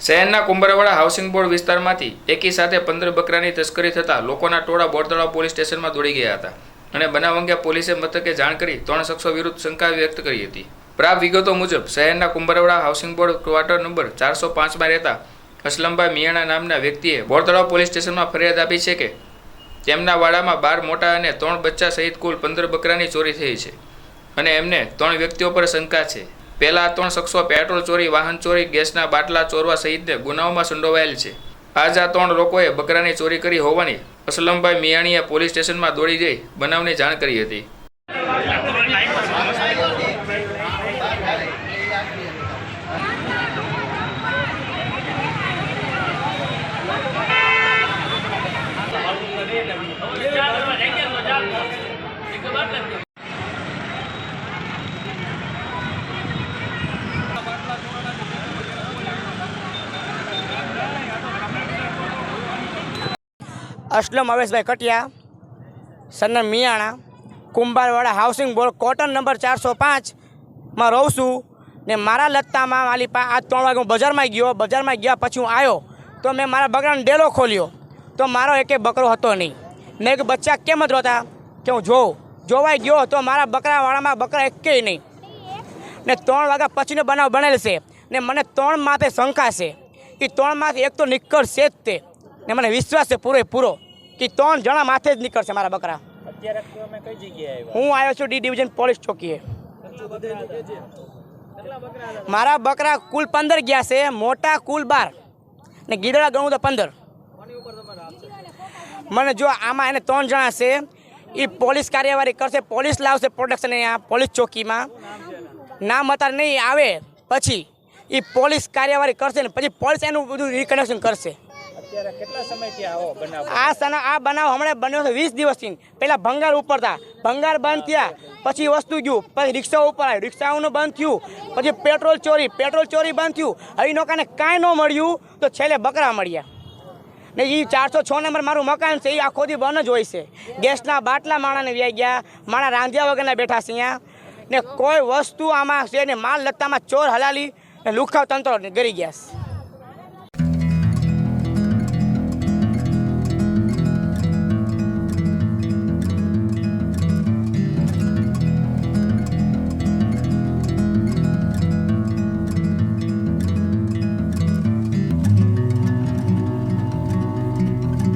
શહેરના Kumbharwada housing board વિસ્તારમાંથી એકી સાથે પંદર બકરાની તસ્કરી થતાં લોકોના ટોળા બોરતળાવ પોલીસ સ્ટેશનમાં દોડી ગયા હતા. અને બનાવ અંગે પોલીસે મથકે જાણ કરી ત્રણ શખ્સો વિરુદ્ધ શંકા વ્યક્ત કરી હતી. પ્રાપ્ત વિગતો મુજબ, શહેરના Kumbharwada housing board quarter number ચારસો પાંચમાં રહેતા અસલમભાઈ મિયાણા નામના વ્યક્તિએ બોરતળાવ પોલીસ સ્ટેશનમાં ફરિયાદ આપી છે કે તેમના વાડામાં બાર મોટા અને ત્રણ બચ્ચા સહિત કુલ પંદર બકરાની ચોરી થઈ છે. અને એમને ત્રણ વ્યક્તિઓ પર શંકા છે. પહેલા ત્રણ શખ્સો પેટ્રોલ ચોરી, વાહન ચોરી, ગેસના બાટલા ચોરવા સહિતને ગુનાઓમાં સંડોવાયેલ છે. આજ આ ત્રણ લોકોએ બકરાની ચોરી કરી હોવાની અસલમભાઈ મિયાણીએ પોલીસ સ્ટેશનમાં દોડી જઈ બનાવની જાણ કરી હતી. અસલમ, અવેશભાઈ કટિયા સન્નર મિયાણા, કુંભારવાડા હાઉસિંગ બોર્ડ, કોટન નંબર ચારસો પાંચમાં રહું છું ને મારા લત્તામાં મારી પા આ ત્રણ વાગે હું બજારમાં ગયો. બજારમાં ગયા પછી હું આવ્યો તો મેં મારા બકરાનો ડેલો ખોલ્યો. તો મારો એકે બકરો હતો નહીં. મેં કે બચ્ચા, કેમ જ રોતા? કે હું જોઉં. જોવાઈ ગયો, તો મારા બકરાવાળામાં બકરા એકેય નહીં. ને ત્રણ વાગ્યા પછીનો બનાવ બનેલ છે. ને મને ત્રણ માથે શંકા છે. એ ત્રણ માથે એક તો નીકળશે જ તે. ને મને વિશ્વાસ છે પૂરેપૂરો કે ત્રણ જણા માથે જ નીકળશે મારા બકરા. અત્યારે તમે કઈ જગ્યાએ આવ્યા? હું આવ્યો છું ડી ડિવિઝન પોલીસ ચોકીએ. મારા બકરા કુલ પંદર ગયા છે મોટા કુલ બાર. ને ગીદડા ગણું તો પંદર. મને જો આમાં એને ત્રણ જણા છે એ પોલીસ કાર્યવાહી કરશે પોલીસ લાવશે પ્રોટેક્શન અહીંયા પોલીસ ચોકીમાં. નામ અત્યારે નહીં આવે પછી એ પોલીસ કાર્યવાહી કરશે ને પછી પોલીસ એનું બધું રિકનેક્શન કરશે. આ સના આ બનાવ હમણાં બન્યો છે વીસ દિવસથી. પહેલાં ભંગાર ઉપરતા ભંગાર બંધ થયા. પછી વસ્તુ ગયું. પછી રિક્ષા ઉપર આવ્યું. રિક્ષાઓનું બંધ થયું. પછી પેટ્રોલ ચોરી. પેટ્રોલ ચોરી બંધ થયું. હવે નોકાને કાંઈ ન મળ્યું તો છેલ્લે બકરા મળ્યા. ને એ ચારસો છ નંબર મારું મકાન છે. એ આખો દી બંધ જ હોય છે. ગેસના બાટલા માણાને વ્યાઈ ગયા. માણા રાંધ્યા વગરના બેઠા છે ને કોઈ વસ્તુ આમાં છે ને માલ લત્તામાં ચોર હલાલી ને લુખાવ તંત્ર ગરી ગયા